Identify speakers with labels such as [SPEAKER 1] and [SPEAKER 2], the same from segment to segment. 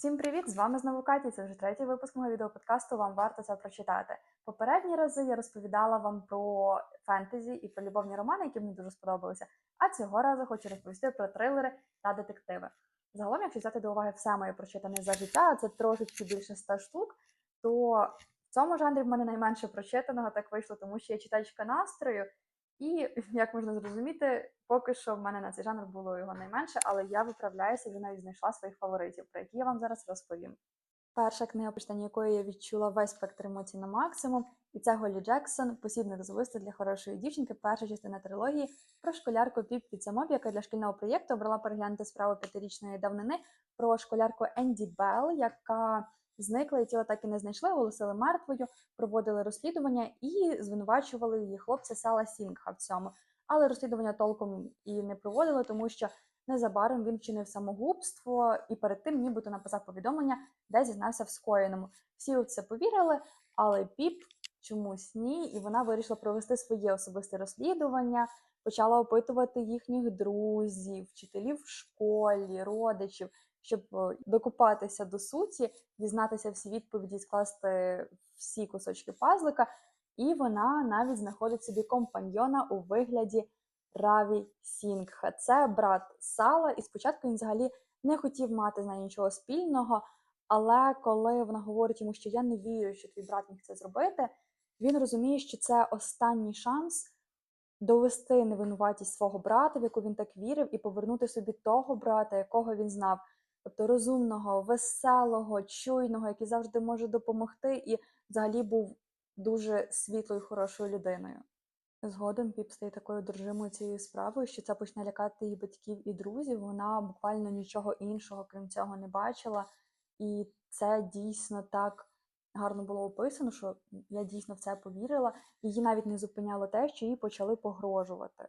[SPEAKER 1] Всім привіт! З вами знову Катя. Це вже третій випуск мого відеоподкасту. Вам варто це прочитати. Попередні рази я розповідала вам про фентезі і про любовні романи, які мені дуже сподобалися. А цього разу хочу розповісти про трилери та детективи. Загалом, якщо взяти до уваги все моє прочитане за життя, це трошечки більше 100 штук, то в цьому жанрі в мене найменше прочитаного так вийшло, тому що я читачка настрою. І як можна зрозуміти, поки що в мене на цей жанр було його найменше, але я виправляюся, вже навіть знайшла своїх фаворитів, про які я вам зараз розповім. Перша книга, по читанні якої я відчула весь спектр емоцій на максимум, і це Голлі Джексон, посібник з для хорошої дівчинки, перша частина трилогії про школярку Піп Піцамоб, яка для шкільного проєкту обрала переглянути справу п'ятирічної давнини про школярку Енді Белл, яка зникла і тіло так і не знайшли, оголосили мертвою, проводили розслідування і звинувачували її хлопця Села Сінгха в цьому. Але розслідування толком і не проводили, тому що незабаром він вчинив самогубство і перед тим нібито написав повідомлення, де зізнався в скоєному. Всі в це повірили, але піп чомусь ні, і вона вирішила провести своє особисте розслідування, почала опитувати їхніх друзів, вчителів в школі, родичів, щоб е, докупатися до суті, дізнатися всі відповіді, скласти всі кусочки пазлика. І вона навіть знаходить собі компаньйона у вигляді Раві Сінгха. Це брат Сала, і спочатку він взагалі не хотів мати з нею нічого спільного. Але коли вона говорить йому, що я не вірю, що твій брат міг це зробити, він розуміє, що це останній шанс довести невинуватість свого брата, в яку він так вірив, і повернути собі того брата, якого він знав. Тобто розумного, веселого, чуйного, який завжди може допомогти, і взагалі був дуже світлою, хорошою людиною. Згодом Піп стає такою одержимою цією справою, що це почне лякати її батьків і друзів. Вона буквально нічого іншого, крім цього, не бачила. І це дійсно так гарно було описано, що я дійсно в це повірила. Її навіть не зупиняло те, що їй почали погрожувати.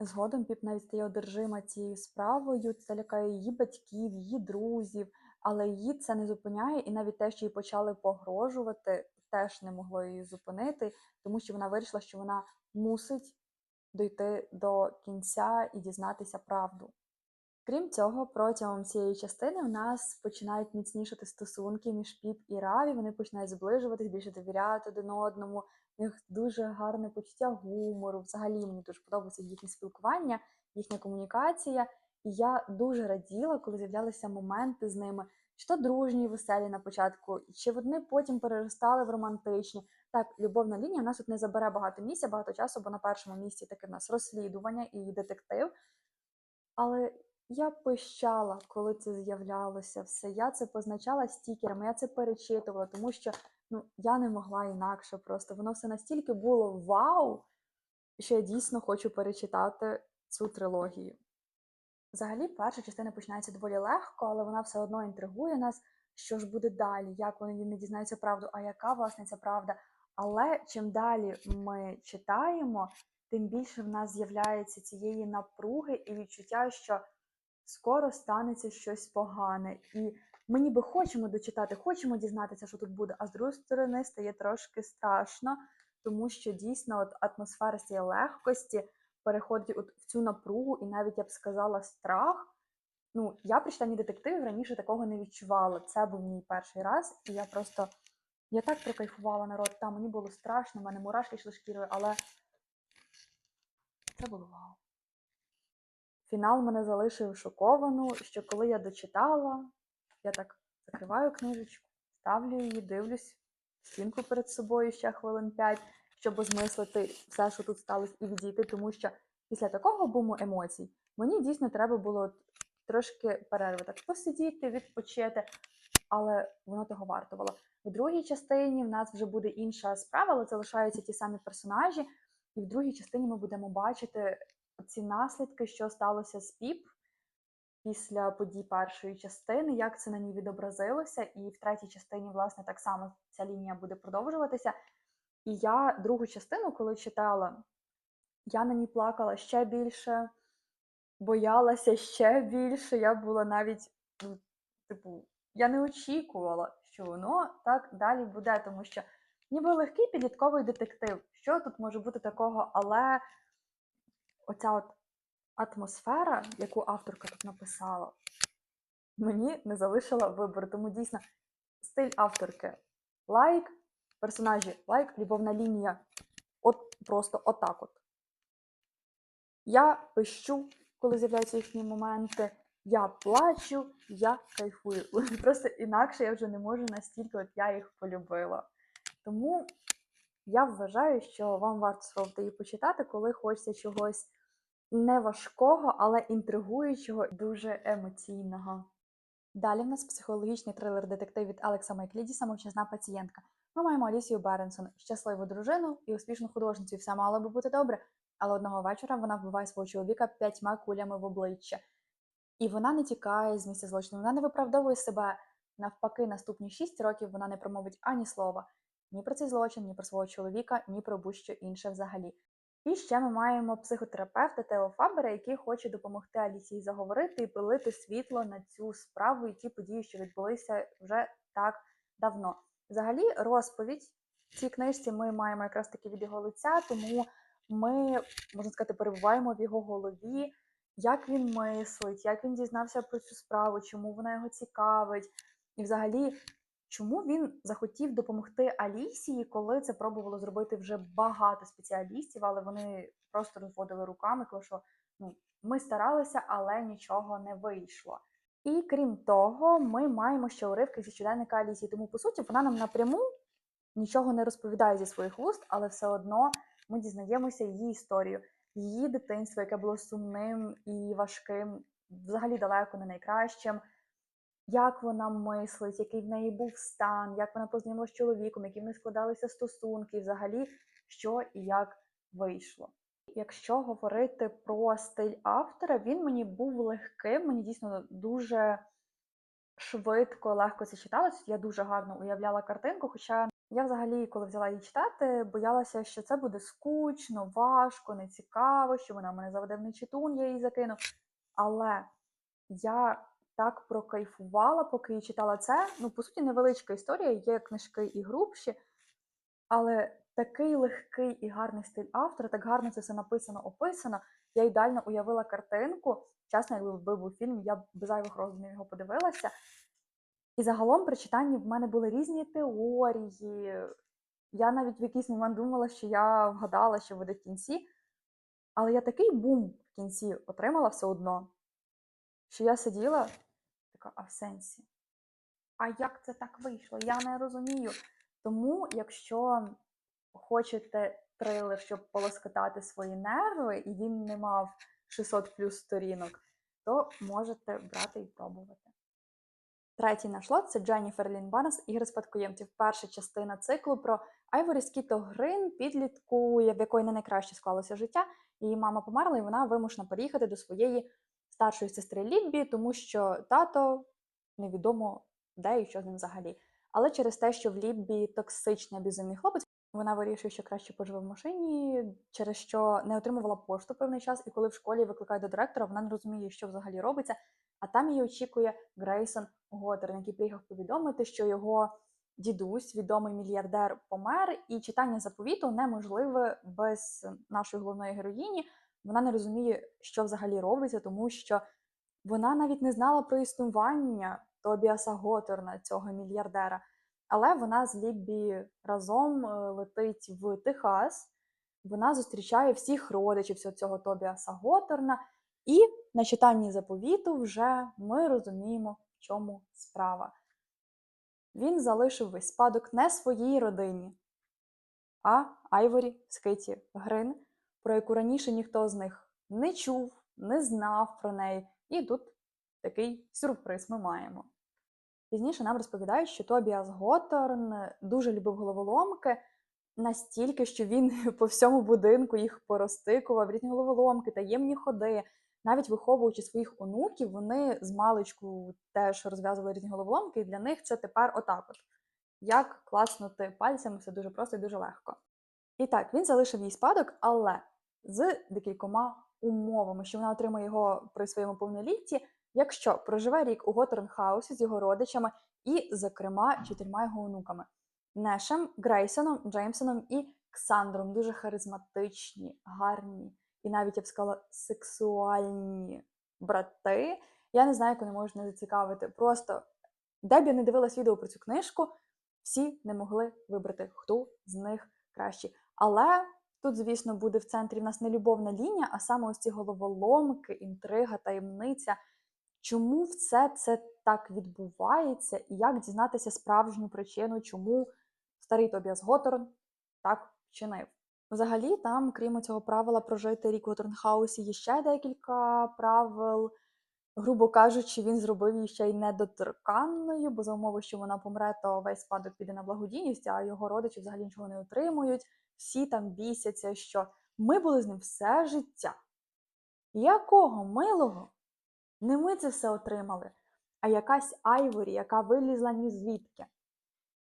[SPEAKER 1] Згодом Піп навіть стає одержима цією справою, це лякає її батьків, її друзів, але її це не зупиняє, і навіть те, що їй почали погрожувати, теж не могло її зупинити, тому що вона вирішила, що вона мусить дійти до кінця і дізнатися правду. Крім цього, протягом цієї частини в нас починають міцнішати стосунки між Піп і Раві, вони починають зближуватись, більше довіряти один одному. У них дуже гарне почуття гумору. Взагалі мені дуже подобається їхнє спілкування, їхня комунікація. І я дуже раділа, коли з'являлися моменти з ними, чи дружні, веселі на початку, чи вони потім переростали в романтичні. Так, любовна лінія в нас тут не забере багато місця, багато часу, бо на першому місці таке в нас розслідування і детектив. Але я пищала, коли це з'являлося все. Я це позначала стікерами, я це перечитувала, тому що ну, я не могла інакше. Просто воно все настільки було вау, що я дійсно хочу перечитати цю трилогію. Взагалі, перша частина починається доволі легко, але вона все одно інтригує нас, що ж буде далі, як вони не дізнаються правду, а яка власне ця правда. Але чим далі ми читаємо, тим більше в нас з'являється цієї напруги і відчуття, що скоро станеться щось погане. І ми ніби хочемо дочитати, хочемо дізнатися, що тут буде, а з другої сторони стає трошки страшно, тому що дійсно от атмосфера цієї легкості переходить от в цю напругу, і навіть я б сказала страх. Ну, я при читанні детективів раніше такого не відчувала. Це був мій перший раз, і я просто я так прикайфувала народ. Там мені було страшно, в мене мурашки йшли шкірою, але це було вау. Фінал мене залишив шоковану, що коли я дочитала, я так закриваю книжечку, ставлю її, дивлюсь, стінку перед собою ще хвилин 5, щоб осмислити все, що тут сталося, і відійти, тому що після такого буму емоцій мені дійсно треба було трошки перерви, так посидіти, відпочити, але воно того вартувало. В другій частині в нас вже буде інша справа, але залишаються ті самі персонажі. І в другій частині ми будемо бачити ці наслідки, що сталося з Піп після подій першої частини, як це на ній відобразилося. І в третій частині, власне, так само ця лінія буде продовжуватися. І я другу частину, коли читала, я на ній плакала ще більше, боялася ще більше. Я була навіть, ну, типу, я не очікувала, що воно так далі буде, тому що ніби легкий підлітковий детектив. Що тут може бути такого, але оця от атмосфера, яку авторка тут написала, мені не залишила вибору. Тому дійсно стиль авторки лайк, персонажі лайк, любовна лінія. От просто отак от. Я пищу, коли з'являються їхні моменти. Я плачу, я кайфую. Просто інакше я вже не можу настільки, от я їх полюбила. Тому я вважаю, що вам варто спробувати її почитати, коли хочеться чогось не важкого, але інтригуючого, дуже емоційного. Далі в нас психологічний трилер детектив від Алекса Майклідіса Мовчазна пацієнтка. Ми маємо Алісію Беренсон, щасливу дружину і успішну художницю. І все мало би бути добре. Але одного вечора вона вбиває свого чоловіка п'ятьма кулями в обличчя. І вона не тікає з місця злочину, вона не виправдовує себе. Навпаки, наступні шість років вона не промовить ані слова ні про цей злочин, ні про свого чоловіка, ні про будь-що інше взагалі. І ще ми маємо психотерапевта Тео Фабера, який хоче допомогти Алісії заговорити і пролити світло на цю справу і ті події, що відбулися вже так давно. Взагалі, розповідь в цій книжці ми маємо якраз таки від його лиця, тому ми, можна сказати, перебуваємо в його голові, як він мислить, як він дізнався про цю справу, чому вона його цікавить, і взагалі. Чому він захотів допомогти Алісії, коли це пробувало зробити вже багато спеціалістів, але вони просто розводили руками, тому що ну, ми старалися, але нічого не вийшло. І крім того, ми маємо ще уривки зі щоденника Алісії. Тому, по суті, вона нам напряму нічого не розповідає зі своїх вуст, але все одно ми дізнаємося її історію, її дитинство, яке було сумним і важким, взагалі далеко не найкращим як вона мислить, який в неї був стан, як вона познайомилася з чоловіком, які в складалися стосунки, і взагалі, що і як вийшло. Якщо говорити про стиль автора, він мені був легким, мені дійсно дуже швидко, легко це читалось. Я дуже гарно уявляла картинку. Хоча я взагалі, коли взяла її читати, боялася, що це буде скучно, важко, нецікаво, що вона мене заведе в нечитун, я її закину. Але я так прокайфувала, поки її читала це. Ну, по суті, невеличка історія, є книжки і грубші, але такий легкий і гарний стиль автора, так гарно це все написано, описано. Я ідеально уявила картинку. Чесно, якби був фільм, я б без зайвих роздумів його подивилася. І загалом при читанні в мене були різні теорії. Я навіть в якийсь момент думала, що я вгадала, що буде в кінці. Але я такий бум в кінці отримала все одно, що я сиділа така, а в сенсі. А як це так вийшло? Я не розумію. Тому, якщо хочете трейлер, щоб полоскотати свої нерви, і він не мав 600 плюс сторінок, то можете брати і пробувати. Третій наш лот це Дженніфер Лін Барнс «Ігри спадкоємців. Перша частина циклу про Айворі Скіто Грин, підлітку, в якої не найкраще склалося життя. Її мама померла, і вона вимушена переїхати до своєї старшої сестри Ліббі, тому що тато невідомо де і що з ним взагалі. Але через те, що в Ліббі токсичний безумний хлопець, вона вирішує, що краще поживе в машині, через що не отримувала пошту певний час, і коли в школі викликають до директора, вона не розуміє, що взагалі робиться. А там її очікує Грейсон Готерн, який приїхав повідомити, що його дідусь, відомий мільярдер, помер, і читання заповіту неможливе без нашої головної героїні. Вона не розуміє, що взагалі робиться, тому що вона навіть не знала про існування Тобіаса Готорна, цього мільярдера. Але вона з Ліббі разом е, летить в Техас. Вона зустрічає всіх родичів цього Тобіаса Готорна. І на читанні заповіту вже ми розуміємо, в чому справа. Він залишив весь спадок не своїй родині, а Айворі Скиті Грин, про яку раніше ніхто з них не чув, не знав про неї. І тут такий сюрприз ми маємо. Пізніше нам розповідають, що Тобіас Готорн дуже любив головоломки настільки, що він по всьому будинку їх поростикував, різні головоломки, таємні ходи. Навіть виховуючи своїх онуків, вони з маличку теж розв'язували різні головоломки, і для них це тепер отак от. Як класнути пальцями, все дуже просто і дуже легко. І так, він залишив їй спадок, але з декількома умовами, що вона отримає його при своєму повнолітті, якщо проживе рік у Готорнхаусі з його родичами і, зокрема, чотирма його онуками Нешем, Грейсоном, Джеймсоном і Ксандром. Дуже харизматичні, гарні і навіть я б сказала сексуальні брати, Я не знаю, як вони можуть не зацікавити. Просто де б я не дивилась відео про цю книжку, всі не могли вибрати, хто з них кращий. Але тут, звісно, буде в центрі в нас не любовна лінія, а саме ось ці головоломки, інтрига, таємниця. Чому все це так відбувається, і як дізнатися справжню причину, чому старий Тобіас Готорн так вчинив? Взагалі, там, крім цього правила прожити рік у Торнхаусі, є ще декілька правил. Грубо кажучи, він зробив її ще й недоторканною, бо за умови, що вона помре, то весь спадок піде на благодійність, а його родичі взагалі нічого не отримують. Всі там бісяться, що ми були з ним все життя. Якого милого? Не ми це все отримали, а якась Айворі, яка вилізла ні звідки.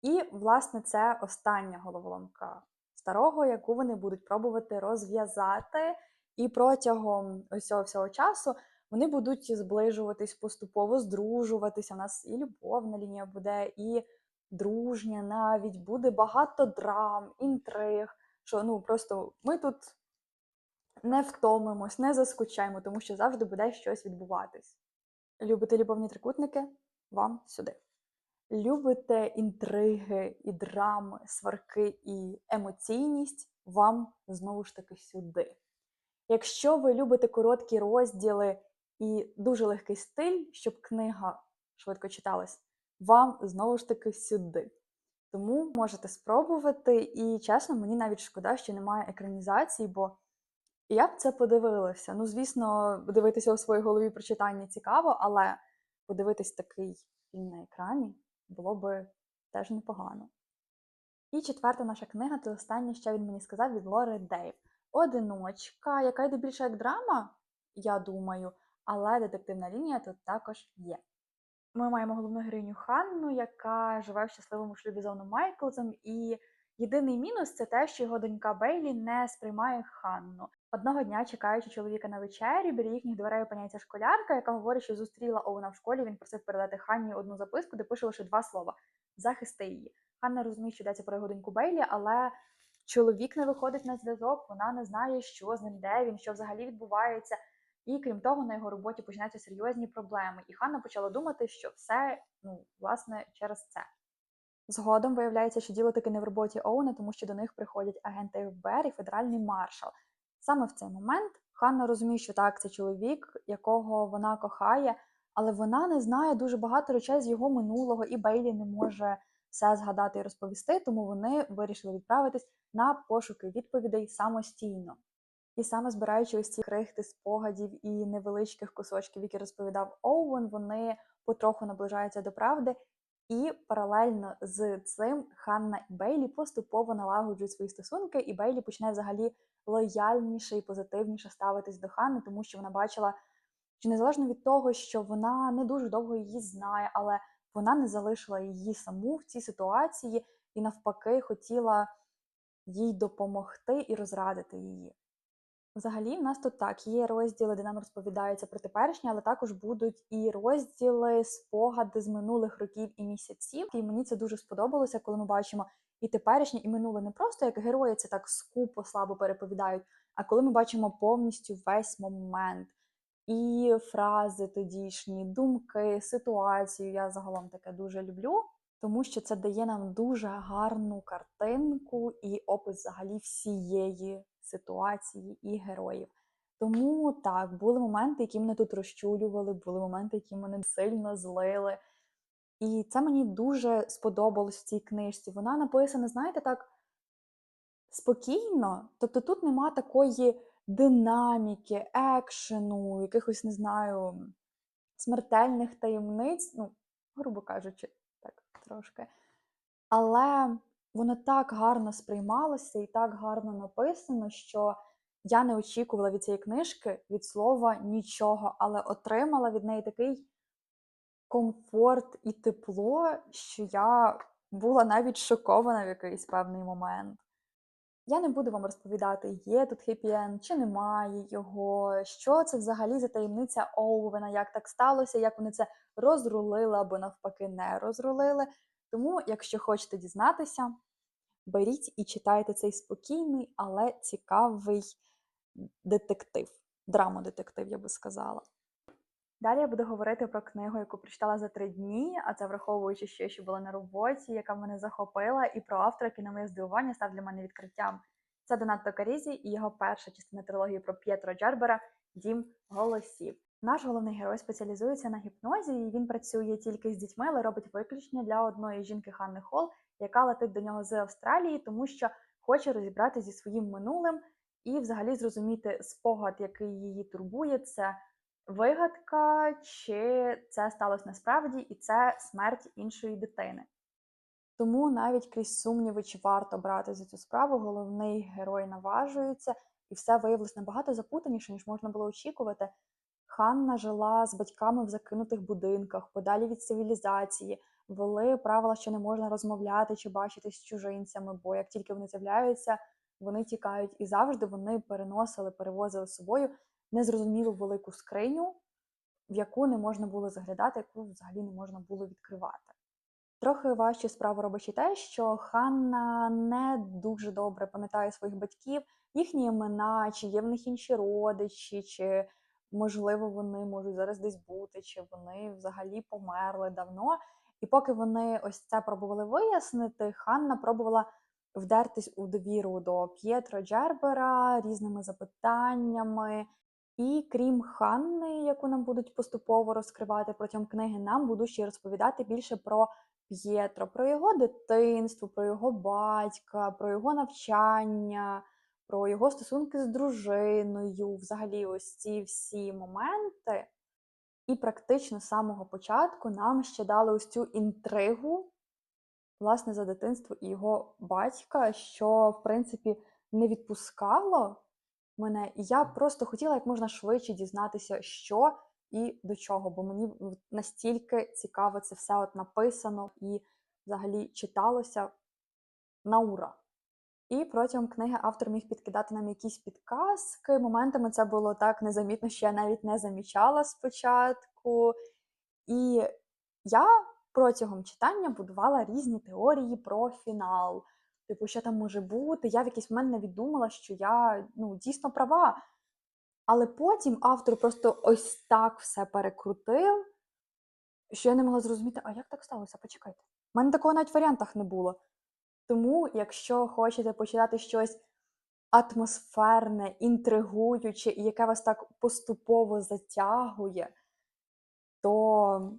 [SPEAKER 1] І, власне, це остання головоломка старого, яку вони будуть пробувати розв'язати. І протягом ось цього всього часу вони будуть зближуватись, поступово здружуватися. У нас і любовна лінія буде, і дружня навіть буде багато драм, інтриг. Що ну просто ми тут не втомимось, не заскучаємо, тому що завжди буде щось відбуватись. Любите любовні трикутники? Вам сюди. Любите інтриги і драми, сварки і емоційність? Вам знову ж таки сюди. Якщо ви любите короткі розділи і дуже легкий стиль, щоб книга швидко читалась, вам знову ж таки сюди. Тому можете спробувати, і чесно, мені навіть шкода, що немає екранізації, бо я б це подивилася. Ну, звісно, дивитися у своїй голові про читання цікаво, але подивитись такий фільм на екрані було би теж непогано. І четверта наша книга це останнє, що він мені сказав від Лори Дейв. Одиночка, яка йде більше як драма, я думаю, але детективна лінія тут також є. Ми маємо головну героїню Ханну, яка живе в щасливому шлюбі з Оуном Майклзом, і єдиний мінус це те, що його донька Бейлі не сприймає Ханну. Одного дня, чекаючи чоловіка на вечері, біля їхніх дверей опиняється школярка, яка говорить, що зустріла Оуна в школі. Він просив передати Ханні одну записку, де пише лише два слова: захисти її. Ханна розуміє, що йдеться про його доньку Бейлі, але чоловік не виходить на зв'язок, вона не знає, що з ним, де він, що взагалі відбувається. І крім того, на його роботі починаються серйозні проблеми. І Ханна почала думати, що все, ну, власне, через це. Згодом виявляється, що діло таки не в роботі Оуна, тому що до них приходять агенти ФБР і федеральний маршал. Саме в цей момент Ханна розуміє, що так, це чоловік, якого вона кохає, але вона не знає дуже багато речей з його минулого, і Бейлі не може все згадати і розповісти, тому вони вирішили відправитись на пошуки відповідей самостійно. І саме збираючи ось ці крихти спогадів і невеличких кусочків, які розповідав Оуен, вони потроху наближаються до правди. І паралельно з цим Ханна і Бейлі поступово налагоджують свої стосунки, і Бейлі почне взагалі лояльніше і позитивніше ставитись до Ханни, тому що вона бачила, що незалежно від того, що вона не дуже довго її знає, але вона не залишила її саму в цій ситуації і навпаки хотіла їй допомогти і розрадити її. Взагалі, в нас тут так є розділи, де нам розповідаються про теперішнє, але також будуть і розділи, спогади з минулих років і місяців. І мені це дуже сподобалося, коли ми бачимо і теперішнє, і минуле не просто як герої це так скупо слабо переповідають, а коли ми бачимо повністю весь момент. І фрази тодішні, думки, ситуацію. Я загалом таке дуже люблю, тому що це дає нам дуже гарну картинку і опис взагалі всієї ситуації і героїв. Тому так, були моменти, які мене тут розчулювали, були моменти, які мене сильно злили. І це мені дуже сподобалось в цій книжці. Вона написана, знаєте, так спокійно. Тобто тут нема такої динаміки, екшену, якихось, не знаю, смертельних таємниць, ну, грубо кажучи, так трошки. Але воно так гарно сприймалося і так гарно написано, що я не очікувала від цієї книжки від слова нічого, але отримала від неї такий комфорт і тепло, що я була навіть шокована в якийсь певний момент. Я не буду вам розповідати, є тут хеппі-енд чи немає його, що це взагалі за таємниця Оувена, як так сталося, як вони це розрулили або навпаки не розрулили. Тому, якщо хочете дізнатися, беріть і читайте цей спокійний, але цікавий детектив, драму-детектив, я би сказала. Далі я буду говорити про книгу, яку прочитала за три дні, а це враховуючи, що була на роботі, яка мене захопила, і про автора, який на моє здивування став для мене відкриттям. Це Донатто Карізі і його перша частина трилогії про П'єтро Джербера Дім голосів. Наш головний герой спеціалізується на гіпнозі, і він працює тільки з дітьми, але робить виключення для одної жінки Ханни Холл, яка летить до нього з Австралії, тому що хоче розібратися зі своїм минулим і взагалі зрозуміти спогад, який її турбує, це вигадка, чи це сталося насправді, і це смерть іншої дитини. Тому навіть крізь сумніви, чи варто брати за цю справу, головний герой наважується, і все виявилось набагато запутаніше, ніж можна було очікувати. Ханна жила з батьками в закинутих будинках, подалі від цивілізації, вели правила, що не можна розмовляти чи бачитись з чужинцями, бо як тільки вони з'являються, вони тікають і завжди вони переносили, перевозили з собою незрозумілу велику скриню, в яку не можна було заглядати, яку взагалі не можна було відкривати. Трохи важче справу робить і те, що Ханна не дуже добре пам'ятає своїх батьків, їхні імена, чи є в них інші родичі, чи можливо вони можуть зараз десь бути, чи вони взагалі померли давно. І поки вони ось це пробували вияснити, Ханна пробувала вдертись у довіру до П'єтро Джербера різними запитаннями. І крім Ханни, яку нам будуть поступово розкривати протягом книги, нам будуть ще розповідати більше про П'єтро, про його дитинство, про його батька, про його навчання, про його стосунки з дружиною, взагалі, ось ці всі моменти. І практично з самого початку нам ще дали ось цю інтригу, власне, за дитинство і його батька, що, в принципі, не відпускало мене. І я просто хотіла як можна швидше дізнатися, що і до чого, бо мені настільки цікаво це все от написано і взагалі читалося на ура. І протягом книги автор міг підкидати нам якісь підказки. Моментами це було так незамітно, що я навіть не замічала спочатку. І я протягом читання будувала різні теорії про фінал. Типу, що там може бути. Я в якийсь момент навіть думала, що я ну, дійсно права. Але потім автор просто ось так все перекрутив, що я не могла зрозуміти, а як так сталося? Почекайте. У мене такого навіть в варіантах не було. Тому, якщо хочете почитати щось атмосферне, інтригуюче і яке вас так поступово затягує, то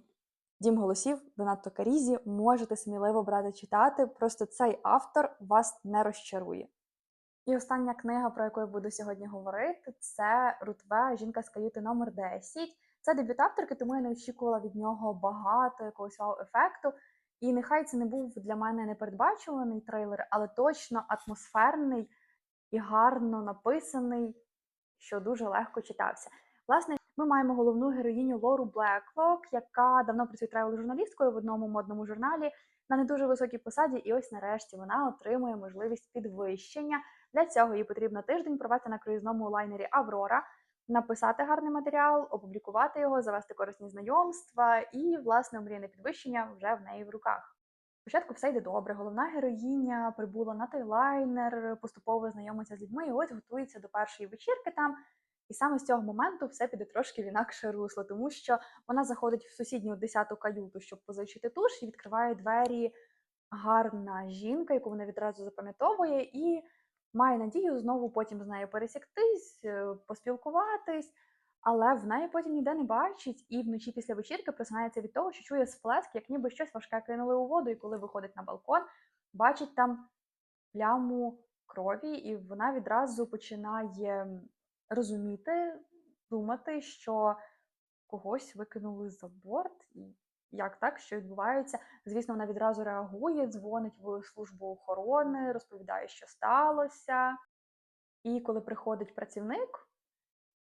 [SPEAKER 1] Дім голосів Донатто Карізі можете сміливо брати читати, просто цей автор вас не розчарує. І остання книга, про яку я буду сьогодні говорити, це Рутве Жінка з каюти номер 10 Це дебют авторки, тому я не очікувала від нього багато якогось вау-ефекту. І нехай це не був для мене непередбачуваний трейлер, але точно атмосферний і гарно написаний, що дуже легко читався. Власне, ми маємо головну героїню Лору Блеклок, яка давно працює тревел журналісткою в одному модному журналі на не дуже високій посаді, і ось нарешті вона отримує можливість підвищення. Для цього їй потрібно тиждень провести на круїзному лайнері Аврора, написати гарний матеріал, опублікувати його, завести корисні знайомства, і, власне, мрійне підвищення вже в неї в руках. Спочатку все йде добре. Головна героїня прибула на той лайнер, поступово знайомиться з людьми, і ось готується до першої вечірки там. І саме з цього моменту все піде трошки в інакше русло, тому що вона заходить в сусідню десяту каюту, щоб позичити туш, і відкриває двері гарна жінка, яку вона відразу запам'ятовує, і має надію знову потім з нею пересіктись, е, поспілкуватись, але в неї потім ніде не бачить, і вночі після вечірки просинається від того, що чує сплеск, як ніби щось важке кинули у воду, і коли виходить на балкон, бачить там пляму крові, і вона відразу починає розуміти, думати, що когось викинули за борт, і як так, що відбувається. Звісно, вона відразу реагує, дзвонить в службу охорони, розповідає, що сталося. І коли приходить працівник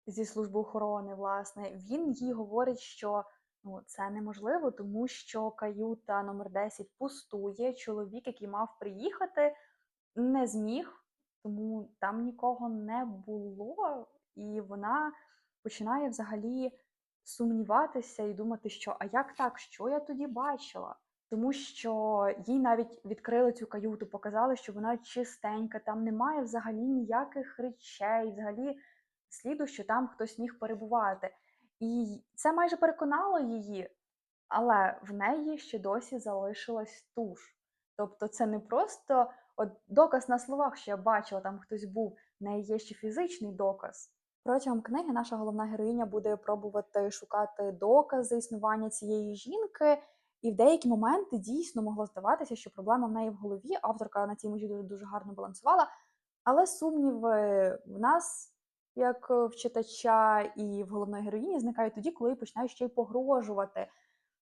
[SPEAKER 1] зі служби охорони, власне, він їй говорить, що ну, це неможливо, тому що каюта номер 10 пустує. Чоловік, який мав приїхати, не зміг, тому там нікого не було, і вона починає взагалі сумніватися і думати, що а як так, що я тоді бачила? Тому що їй навіть відкрили цю каюту, показали, що вона чистенька, там немає взагалі ніяких речей, взагалі сліду, що там хтось міг перебувати. І це майже переконало її, але в неї ще досі залишилась туш. Тобто це не просто от доказ на словах, що я бачила, там хтось був, в неї є ще фізичний доказ. Протягом книги наша головна героїня буде пробувати шукати докази існування цієї жінки, і в деякі моменти дійсно могло здаватися, що проблема в неї в голові. Авторка на цій межі дуже, дуже гарно балансувала. Але сумніви в нас, як в читача і в головної героїні, зникають тоді, коли їй починають ще й погрожувати.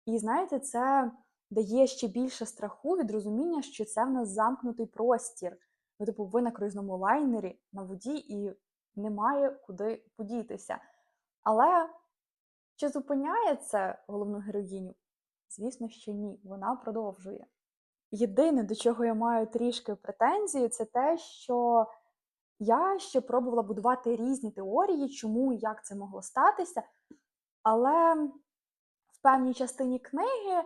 [SPEAKER 1] І знаєте, це дає ще більше страху від розуміння, що це в нас замкнутий простір. Ну, типу, ви на круїзному лайнері на воді і немає куди подітися. Але чи зупиняє це головну героїню? Звісно, що ні, вона продовжує. Єдине, до чого я маю трішки претензії, це те, що я ще пробувала будувати різні теорії, чому і як це могло статися. Але в певній частині книги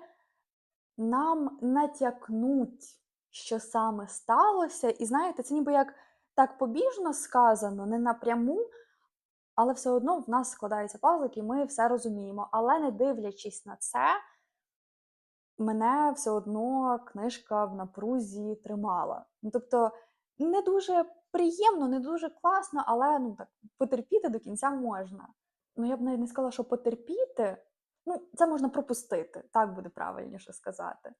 [SPEAKER 1] нам натякнуть, що саме сталося. І знаєте, це ніби як так побіжно сказано, не напряму, але все одно в нас складається пазлик, і ми все розуміємо. Але не дивлячись на це, мене все одно книжка в напрузі тримала. Ну, тобто, не дуже приємно, не дуже класно, але ну так потерпіти до кінця можна. Ну, я б навіть не сказала, що потерпіти, ну, це можна пропустити, так буде правильніше сказати.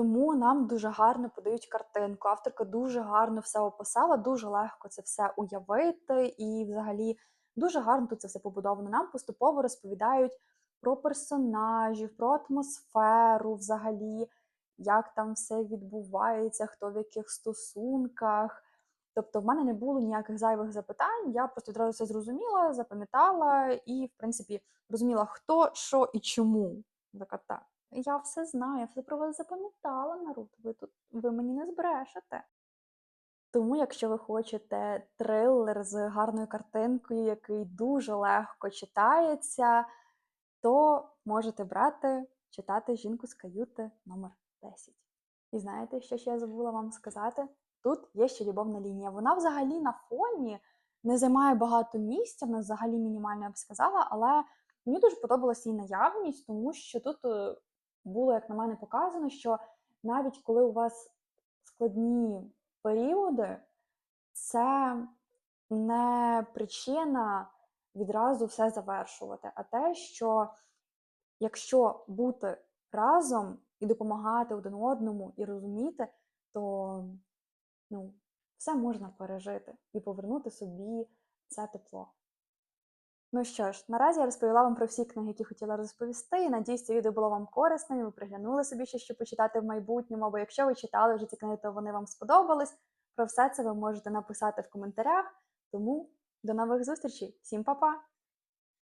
[SPEAKER 1] Тому нам дуже гарно подають картинку. Авторка дуже гарно все описала, дуже легко це все уявити, і взагалі дуже гарно тут це все побудовано. Нам поступово розповідають про персонажів, про атмосферу, взагалі, як там все відбувається, хто в яких стосунках. Тобто, в мене не було ніяких зайвих запитань, я просто одразу все зрозуміла, запам'ятала і, в принципі, розуміла, хто, що і чому. Така так. Я все знаю, я все про вас запам'ятала, народ. Ви тут ви мені не збрешете. Тому, якщо ви хочете трилер з гарною картинкою, який дуже легко читається, то можете брати, читати жінку з каюти номер 10. І знаєте, що ще я забула вам сказати? Тут є ще любовна лінія. Вона взагалі на фоні не займає багато місця, вона взагалі мінімально я б сказала, але мені дуже подобалася її наявність, тому що тут е, було, як на мене, показано, що навіть коли у вас складні періоди, це не причина відразу все завершувати, а те, що якщо бути разом і допомагати один одному і розуміти, то ну, все можна пережити і повернути собі це тепло. Ну що ж, наразі я розповіла вам про всі книги, які хотіла розповісти. Надіюсь, це відео було вам корисним, і ви приглянули собі ще що почитати в майбутньому, або якщо ви читали вже ці книги, то вони вам сподобались. Про все це ви можете написати в коментарях. Тому до нових зустрічей! Всім па-па!